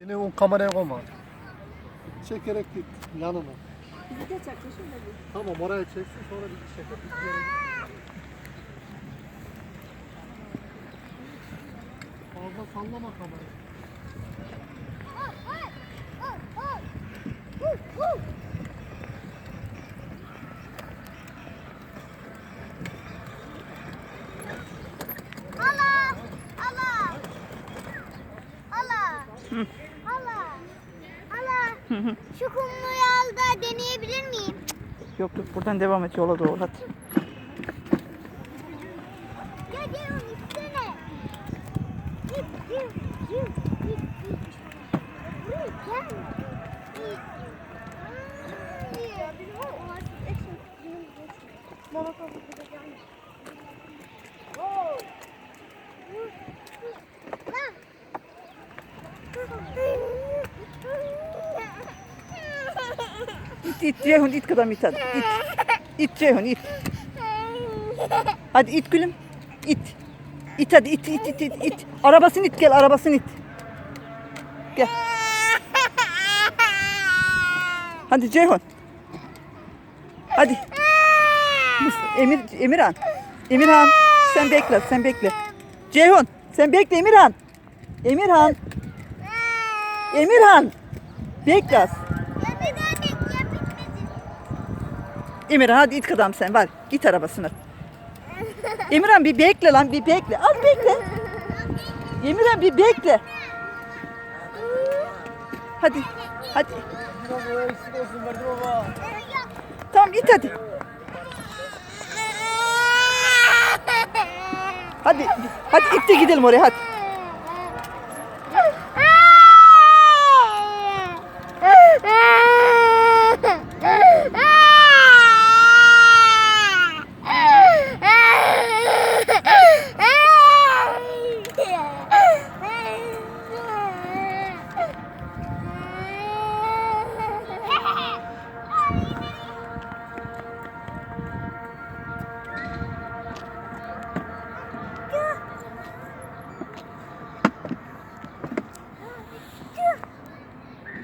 Yine o kameraya koyma. Çekerek git yanına. Bizi de bir. Tamam oraya çeksin sonra bir çeker. Bir yere. Fazla sallama kamerayı. Hala! Hala! Hala! Şu kumluyu al da deneyebilir miyim? Yok yok buradan devam et yola doğru hadi. Ya gel onu istene. Git, git, git, git, git. Buraya gel. Git. İt it Ceyhun it kadar it hadi. İt. İt Ceyhun it. Hadi it gülüm. İt. İt hadi it it it it it. Arabasını it gel arabasını it. Gel. Hadi Ceyhun. Hadi. Emir Emirhan. Emirhan sen bekle sen bekle. Ceyhun sen bekle Emirhan. Emirhan. Emirhan. Bekle Emirhan hadi it kadam sen var. Git arabasına. Emirhan bir bekle lan bir bekle. Az bekle. Emirhan bir bekle. Hadi. Hadi. Tamam it hadi. Hadi. Hadi it de gidelim oraya hadi.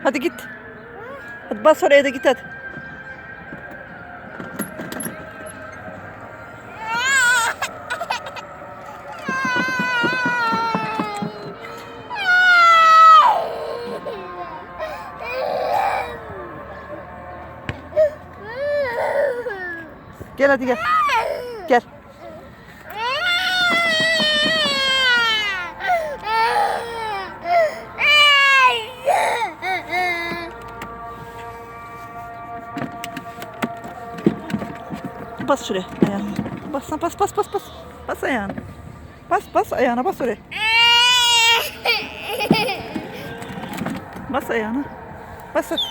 Hadi git. Hadi bas oraya da git hadi. Gel hadi gel. Gel. Bas şuraya ayağına. Bas bas bas bas bas. Bas ayağına. Bas bas ayağına bas oraya. Bas ayağına. Bas hadi.